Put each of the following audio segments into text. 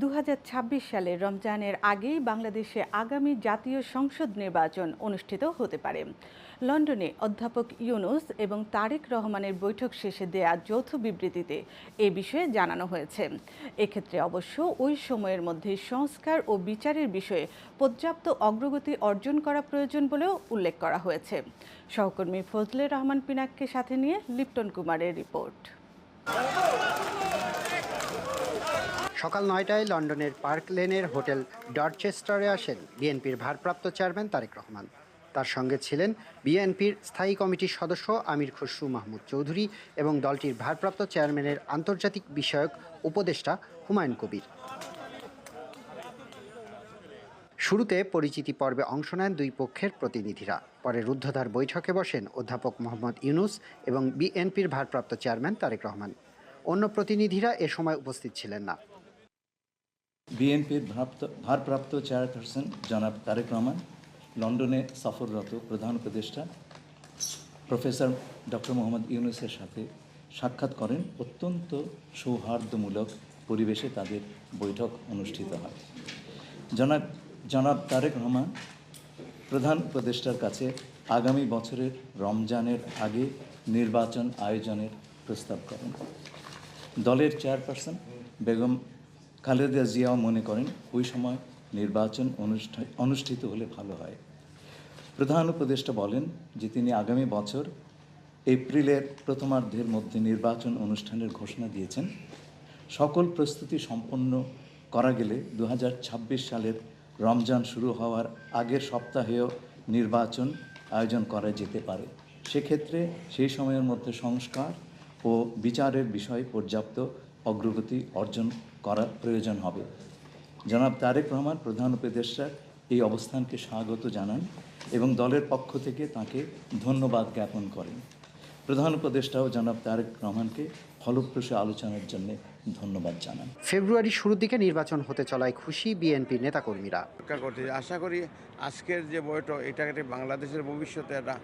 দু হাজার ছাব্বিশ সালে রমজানের আগেই বাংলাদেশে আগামী জাতীয় সংসদ নির্বাচন অনুষ্ঠিত হতে পারে। লন্ডনে অধ্যাপক ইউনুস এবং তারেক রহমানের বৈঠক শেষে দেয়া যৌথ বিবৃতিতে এ বিষয়ে জানানো হয়েছে। এক্ষেত্রে অবশ্য ওই সময়ের মধ্যে সংস্কার ও বিচারের বিষয়ে পর্যাপ্ত অগ্রগতি অর্জন করা প্রয়োজন বলেও উল্লেখ করা হয়েছে। সহকর্মী ফজলে রহমান পিনাককে সাথে নিয়ে লিপ্টন কুমারের রিপোর্ট। সকাল নয়টায় লন্ডনের পার্ক লেনের হোটেল ডরচেস্টারে আসেন বিএনপির ভারপ্রাপ্ত চেয়ারম্যান তারেক রহমান। তার সঙ্গে ছিলেন বিএনপির স্থায়ী কমিটির সদস্য আমির খসরু মাহমুদ চৌধুরী এবং দলটির ভারপ্রাপ্ত চেয়ারম্যানের আন্তর্জাতিক বিষয়ক উপদেষ্টা হুমায়ুন কবির। শুরুতে পরিচিতি পর্বে অংশ নেন দুই পক্ষের প্রতিনিধিরা। পরে রুদ্ধদ্বার বৈঠকে বসেন অধ্যাপক মোহাম্মদ ইউনুস এবং বিএনপির ভারপ্রাপ্ত চেয়ারম্যান তারেক রহমান। অন্য প্রতিনিধিরা এ সময় উপস্থিত ছিলেন না। বিএনপির ভারপ্রাপ্ত চেয়ারপারসন জনাব তারেক রহমান, লন্ডনে সফররত প্রধান উপদেষ্টা প্রফেসর ডক্টর মোহাম্মদ ইউনুসের সাথে সাক্ষাৎ করেন। অত্যন্ত সৌহার্দ্যমূলক পরিবেশে তাদের বৈঠক অনুষ্ঠিত হয়। জনাব জনাব তারেক রহমান প্রধান উপদেষ্টার কাছে আগামী বছরের রমজানের আগে নির্বাচন আয়োজনের প্রস্তাব করেন। দলের চেয়ারপারসন বেগম খালেদা জিয়াও মনে করেন ওই সময় নির্বাচন অনুষ্ঠা- অনুষ্ঠিত হলে ভালো হয়। প্রধান উপদেষ্টা বলেন যে তিনি আগামী বছর এপ্রিলের প্রথমার্ধের মধ্যে নির্বাচন অনুষ্ঠানের ঘোষণা দিয়েছেন। সকল প্রস্তুতি সম্পন্ন করা গেলে দু হাজার ছাব্বিশ সালের রমজান শুরু হওয়ার আগের সপ্তাহেও নির্বাচন আয়োজন করা যেতে পারে। সেক্ষেত্রে সেই সময়ের মধ্যে সংস্কার ও বিচারের বিষয়ে পর্যাপ্ত অগ্রগতি অর্জন করার প্রয়োজন হবে। জনাব তারেক রহমান প্রধান উপদেষ্টার এই অবস্থানকে স্বাগত জানান এবং দলের পক্ষ থেকে তাকে ধন্যবাদ জ্ঞাপন করেন। প্রধান উপদেষ্টাও জনাব তারেক রহমানকে ফলপ্রসূ আলোচনার জন্য ধন্যবাদ জানান। ফেব্রুয়ারির শুরুর দিকে নির্বাচন হতে চলায় খুশি বিএনপির নেতাকর্মীরা। আশা করি আজকের যে বইটা এটা বাংলাদেশের ভবিষ্যতে এটা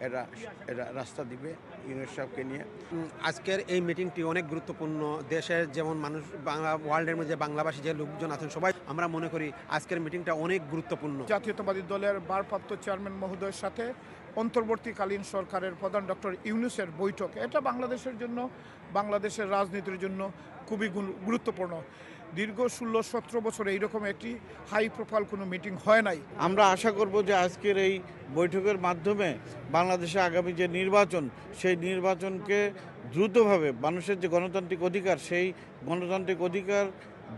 এটা এটা রাস্তা দিবে ইউনুস সাহেবকে নিয়ে। আজকের এই মিটিংটি অনেক গুরুত্বপূর্ণ। দেশের যেমন মানুষ বাংলা ওয়ার্ল্ডের মধ্যে বাংলাভাষী যে লোকজন আছেন সবাই আমরা মনে করি আজকের মিটিংটা অনেক গুরুত্বপূর্ণ। জাতীয়তাবাদী দলের ভারপ্রাপ্ত চেয়ারম্যান মহোদয়ের সাথে অন্তর্বর্তীকালীন সরকারের প্রধান ডক্টর ইউনুসের বৈঠক। এটা বাংলাদেশের জন্য বাংলাদেশের রাজনীতির জন্য খুবই গুরু- গুরুত্বপূর্ণ। দীর্ঘ ষোলো সতেরো বছরে এইরকম একটি হাই প্রোফাইল কোনো মিটিং হয় নাই। আমরা আশা করব যে আজকের এই বৈঠকের মাধ্যমে বাংলাদেশে আগামী যে নির্বাচন সেই নির্বাচনকে দ্রুতভাবে মানুষের যে গণতান্ত্রিক অধিকার সেই গণতান্ত্রিক অধিকার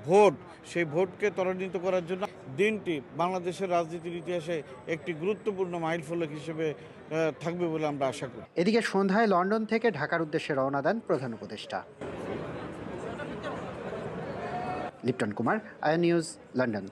ভোট সেই ভোটকে ত্বরান্বিত করার জন্য দিনটি বাংলাদেশের রাজনীতির ইতিহাসে একটি গুরুত্বপূর্ণ মাইলফলক হিসেবে থাকবে বলে আমরা আশা করি। এদিকে সন্ধ্যায় লন্ডন থেকে ঢাকার উদ্দেশ্যে রওনা দেন প্রধান উপদেষ্টা। লিপ্টন কুমার আয়া নিউজ লন্ডন